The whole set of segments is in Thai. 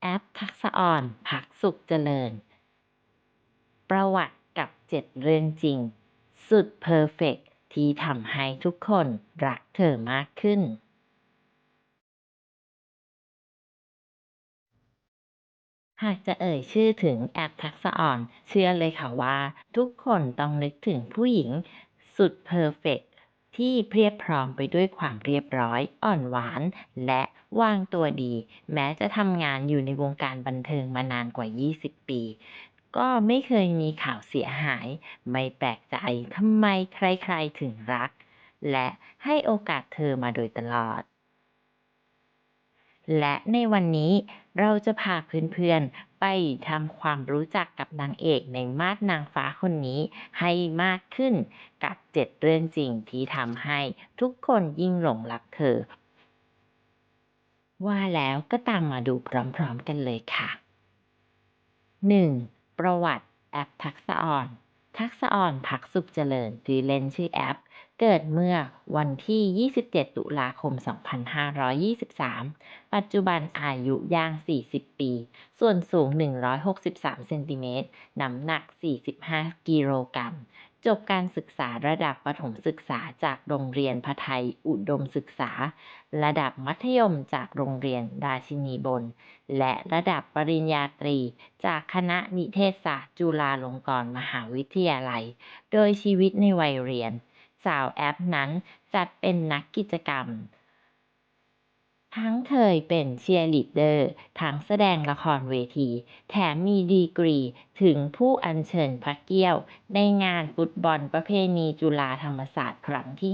แอปทักษะอ่อนพักสุขเจริญ ประวัติกับเจ็ดเรื่องจริง สุดเพอร์เฟกที่ทำให้ทุกคนรักเธอมากขึ้น หากจะเอ่ยชื่อถึงแอปทักษะอ่อน เชื่อเลยค่ะว่า ทุกคนต้องนึกถึงผู้หญิง สุดเพอร์เฟก ที่เพียบพร้อมไปด้วยความเรียบร้อย อ่อนหวาน และวางตัวดี แม้จะทำงานอยู่ในวงการบันเทิงมานานกว่า 20 ปี ก็ไม่เคยมีข่าวเสียหาย ไม่แปลกใจทำไมใครๆถึงรัก และให้โอกาสเธอมาโดยตลอด และในวันนี้ เราจะพาเพื่อนๆ ไปทำความรู้จักกับนางเอกในมาดนางฟ้าคนนี้ให้มากขึ้นกับเจ็ดเรื่องจริงที่ทำให้ทุกคนยิ่งหลงรักเธอ ว่าแล้วก็ตามมาดูพร้อมๆกันเลยค่ะ 1. ประวัติแอปทักษะอ่อน ทักษอ่อนพักสุขเจริญหรือเล่นชื่อแอป เกิดเมื่อวันที่ 27 ตุลาคม 2523 ปัจจุบันอายุย่าง 40 ปี ส่วนสูง 163 เซนติเมตร น้ำหนัก 45 กิโลกรัม จบการศึกษาระดับประถมศึกษาจากโรงเรียนพไทยอุดมศึกษา ระดับมัธยมจากโรงเรียนราชินีบน และระดับปริญญาตรี จากคณะนิเทศศาสตร์จุฬาลงกรณ์มหาวิทยาลัย โดยชีวิตในวัยเรียน สาวแอปนั้นจัดเป็นนักกิจกรรม ทั้งเคยเป็นเชียร์ลีดเดอร์ ทั้งแสดงละครเวที แถมมีดีกรีถึงผู้อัญเชิญพระเกี้ยว ในงานฟุตบอลประเพณีจุฬาธรรมศาสตร์ครั้งที่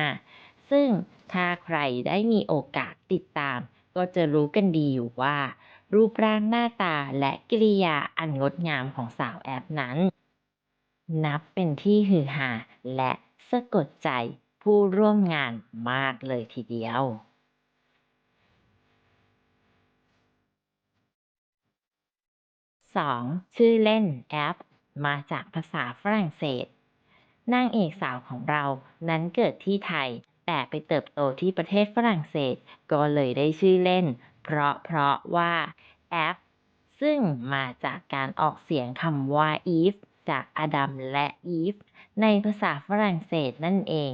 55 ซึ่งถ้าใครได้มีโอกาสติดตาม ก็จะรู้กันดีอยู่ว่า รูปร่างหน้าตาและกิริยาอันงดงามของสาวแอปนั้น นับเป็นที่ฮือฮาและสะกดใจผู้ร่วมงานมากเลยทีเดียว 2. ชื่อเล่นแอป มาจากภาษาฝรั่งเศสนางเอกสาวของเรานั้นเกิดที่ไทย แต่ไปเติบโตที่ประเทศฝรั่งเศส ก็เลยได้ชื่อเล่น เพราะเพราะว่าแอป ซึ่งมาจากการออกเสียงคำว่า Eve จากอดัมและอีฟในภาษาฝรั่งเศสนั่นเอง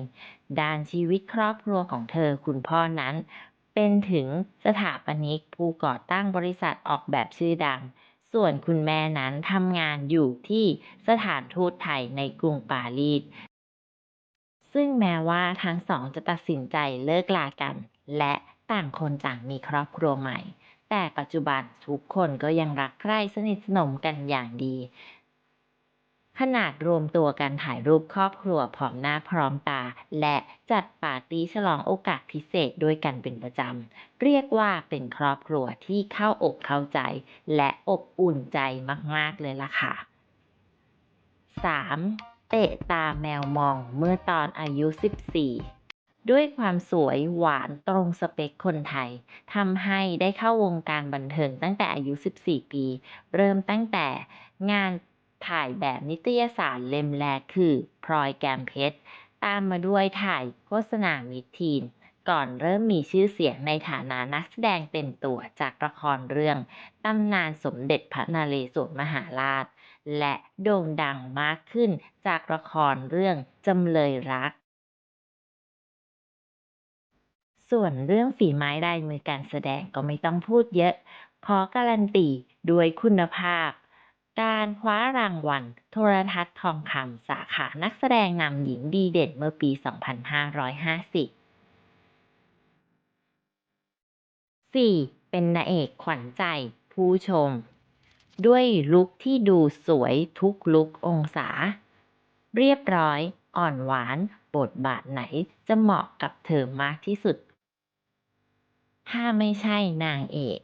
ด้านชีวิตครอบครัวของเธอคุณพ่อนั้น เป็นถึงสถาปนิกผู้ก่อตั้งบริษัทออกแบบชื่อดัง ส่วนคุณแม่นั้นทำงานอยู่ที่สถานทูตไทยในกรุงปารีส ซึ่งแม้ว่าทั้งสองจะตัดสินใจเลิกลากัน และต่างคนต่างมีครอบครัวใหม่ แต่ปัจจุบันทุกคนก็ยังรักใคร่สนิทสนมกันอย่างดี ขนาดรวมตัวกันถ่ายรูปครอบครัวพร้อมหน้าพร้อมตา และจัดปาร์ตี้ฉลองโอกาสพิเศษด้วยกันเป็นประจำ เรียกว่าเป็นครอบครัวที่เข้าอกเข้าใจ และอบอุ่นใจมาก ๆ เลยล่ะค่ะ 3. เตะตาแมวมองเมื่อตอนอายุ 14ด้วยความสวยหวานตรงสเปคคนไทยทำให้ได้เข้าวงการบันเทิงตั้งแต่อายุ 14 ปี เริ่มตั้งแต่งาน ถ่ายแบบนิตยสารเล่มแรกคือพลอยแกมเพชร ตามมาด้วยถ่ายโฆษณามิทีน ก่อนเริ่มมีชื่อเสียงในฐานะนักแสดงเต็มตัวจากละครเรื่องตำนานสมเด็จพระนเรศวรมหาราช และโด่งดังมากขึ้นจากละครเรื่องจำเลยรัก ส่วนเรื่องฝีไม้ลายมือการแสดงก็ไม่ต้องพูดเยอะ ขอการันตีด้วยคุณภาพ การคว้ารางวัลโทรทัศน์ทองคำสาขานักแสดงนำหญิงดีเด่นเมื่อปี 2550 4. เป็นนางเอกขวัญใจผู้ชม ด้วยลุคที่ดูสวยทุกลุคองศา เรียบร้อย อ่อนหวาน บทบาทไหนจะเหมาะกับเธอมากที่สุด ถ้าไม่ใช่นางเอก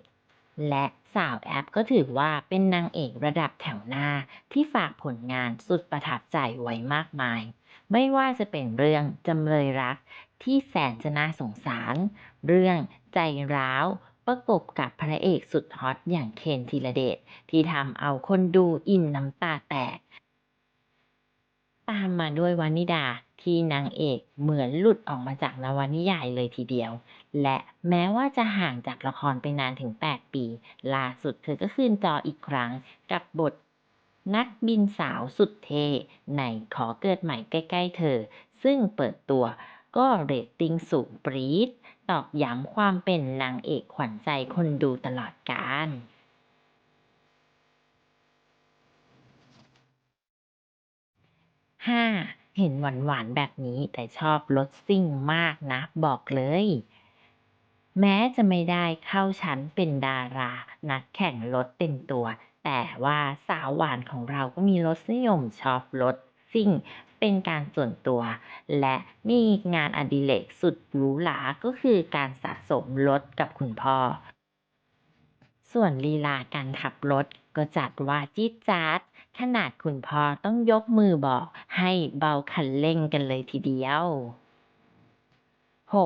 และ สาวแอปก็ถือว่าเป็นนางเอกระดับแถวหน้าที่ฝากผลงานสุดประทับใจไว้มากมาย ไม่ว่าจะเป็นเรื่องจำเลยรักที่แสนจะน่าสงสาร เรื่องใจร้าวประกบกับพระเอกสุดฮอตอย่างเคนธีรเดชที่ทำเอาคนดูอินน้ำตาแตก ตามมาด้วยวานิดาที่นางเอกเหมือนหลุดออกมาจากนวนิยายเลยทีเดียว และแม้ว่าจะห่างจากละครไปนานถึง 8 ปี ล่าสุดเธอก็คืนจออีกครั้งกับบทนักบินสาวสุดเท่ในขอเกิดใหม่ใกล้ ๆ เธอ ซึ่งเปิดตัวก็เรตติ้งสูงปรี๊ดตอกย้ำความเป็นนางเอกขวัญใจคนดูตลอดกาล ห้าเห็นหวานๆแบบนี้แต่ชอบรถซิ่งมากนะบอกเลย แม้จะไม่ได้เข้าชั้นเป็นดารา นักแข่งรถเต็มตัว แต่ว่าสาวหวานของเราก็มีรสนิยมชอบรถซิ่งเป็นการส่วนตัว และมีงานอดิเรกสุดหรูหราก็คือการสะสมรถกับคุณพ่อ ส่วนลีลาการขับรถ ก็จัดว่าจี๊ดจ๊าด ขนาดคุณพ่อต้องยกมือบอกให้เบาคันเร่งกันเลยทีเดียว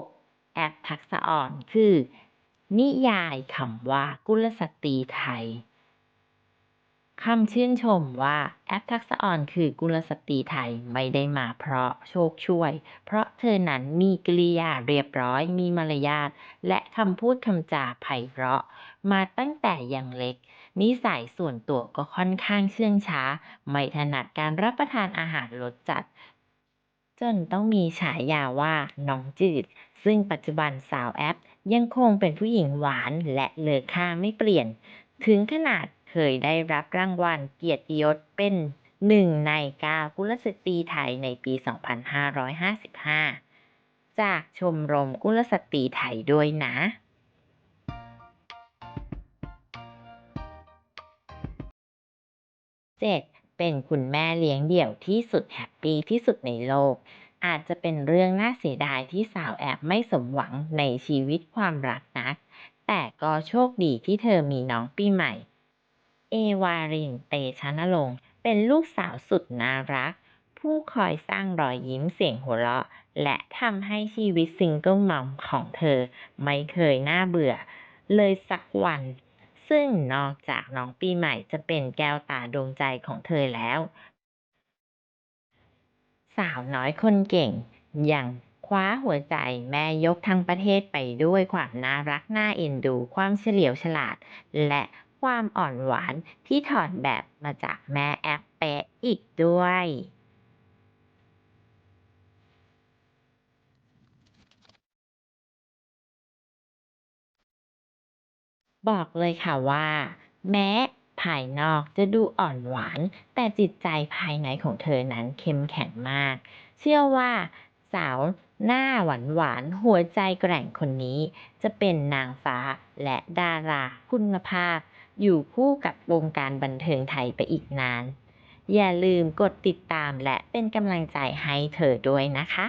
6. แอปทักษะอ่อนคือ นิยายคำว่ากุลสตรีไทยคำชื่นชมว่าแอปทักษะอ่อนคือกุลสตรีไทยไม่ได้มาเพราะโชคช่วย เพราะเธอนั้นมีกริยาเรียบร้อยมีมารยาทและคำพูดคำจาไพเราะ มาตั้งแต่ยังเล็ก นิสัยส่วนตัวก็ค่อนข้างเชื่องช้า ไม่ถนัดการรับประทานอาหารรสจัด จนต้องมีฉายาว่าน้องจืด ซึ่งปัจจุบันสาวแอปยังคงเป็นผู้หญิงหวานและเลอค่าไม่เปลี่ยน ถึงขนาดเคยได้รับรางวัลเกียรติยศเป็นหนึ่งในกากุลสตรีไทยในปี 2555 จากชมรมกุลสตรีไทยด้วยนะ 7. เป็นคุณแม่เลี้ยงเดี่ยวที่สุดแฮปปี้ที่สุดในโลก อาจจะเป็นเรื่องน่าเสียดายที่สาวแอบไม่สมหวังในชีวิตความรักนัก แต่ก็โชคดีที่เธอมีน้องปีใหม่ เอวาริน เตชะนรงค์เป็นลูกสาวสุดน่ารัก ผู้คอยสร้างรอยยิ้มเสียงหัวเราะ และทำให้ชีวิตซิงเกิลมัมของเธอ ไม่เคยน่าเบื่อ เลยสักวัน ซึ่งนอกจากน้องปีใหม่จะเป็นแก้วตาดวงใจของเธอแล้ว สาวน้อยคนเก่งยังคว้าหัวใจแม่ยกทั้งประเทศไปด้วยความน่ารักน่าเอ็นดู ความเฉลียวฉลาด และความอ่อนหวานที่ถอดแบบมาจากแม่แอปเป๊ะอีกด้วย บอกเลยค่ะว่า แม้ภายนอกจะดูอ่อนหวาน แต่จิตใจภายในของเธอนั้นเข้มแข็งมาก เชื่อว่าสาวหน้าหวานหวานหัวใจแกร่งคนนี้ จะเป็นนางฟ้าและดาราคุณภาพ อยู่คู่กับวงการบันเทิงไทยไปอีกนาน อย่าลืมกดติดตามและเป็นกำลังใจให้เธอด้วยนะคะ